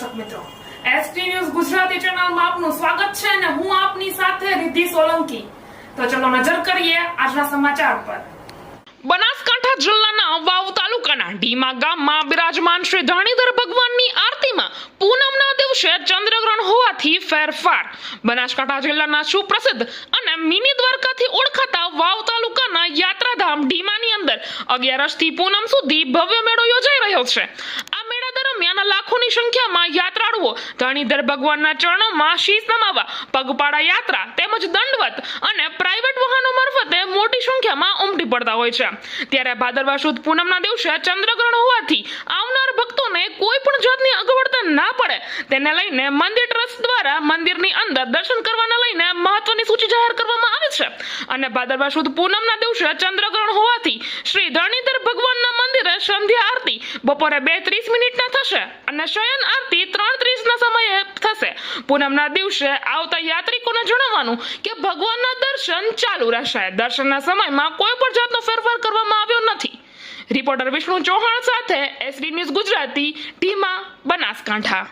દર્શક મિત્રો. ST news Gujarati ચેનલમાં આપનું સ્વાગત છે અને હું આપની સાથે રિદ્ધિ સોલંકી. તો ચલો નજર કરીએ આજના સમાચાર પર. બનાસકાંઠા જિલ્લાના વાવ તાલુકાના ઢીમા ગામમાં બિરાજમાન શ્રી ધરણીધર ભગવાનની આરતીમાં પૂનમના દિવસે ચંદ્રગ્રહણ હોવાથી ફેરફાર. બનાસકાંઠા જિલ્લાના સુપ્રસિદ્ધ અને મિની દ્વારકાથી ઓળખાતા વાવ તાલુકાના યાત્રાધામ ઢીમાની અંદર અગિયારસથી પૂનમ સુધી ભવ્ય મેળો યોજાઈ રહ્યો છે. દરમિયાન લાખોની સંખ્યામાં યાત્રાળુઓ ધણીધર ભગવાનના ચરણોમાં શીશ નમાવા પગપાળા યાત્રા તેમજ દંડવત અને પ્રાઇવેટ વાહનો મારફતે મોટી સંખ્યામાં ઉમટી પડતા હોય છે. ત્યારે ભાદરવા સુદ પૂનમના દિવસે ચંદ્રગ્રહણ હોવાથી આવનાર ભક્તોને કોઈ પણ જાતની અગવડતા ના પડે. તેને લઈને મંદિર ટ્રસ્ટ દ્વારા મંદિરની અંદર દર્શન કરવાને લઈને મહત્વની સૂચિ જાહેર કરવામાં આવી છે. અને ભાદરવા સુદ પૂનમના દિવસે ચંદ્રગ્રહણ હોવાથી શ્રી ધણીધર ભગવાનના મંદિરે સંધ્યા આરતી. બપોરે બે ત્રીસ મિનિટના થશે અને શયન આરતી ત્રણ ત્રીસના સમયે થશે. પૂનમના દિવસે આવતા યાત્રિકોને જણાવવાનું કે ભગવાનના દર્શન ચાલુ રહેશે. દર્શનના સમયમાં કોઈ પણ જાતનો ફેરફાર કરવામાં આવ્યો નથી. રિપોર્ટર વિષ્ણુ ચૌહાણ સાથે એસડી ન્યૂઝ ગુજરાતી ટીમા બનાસકાંઠા.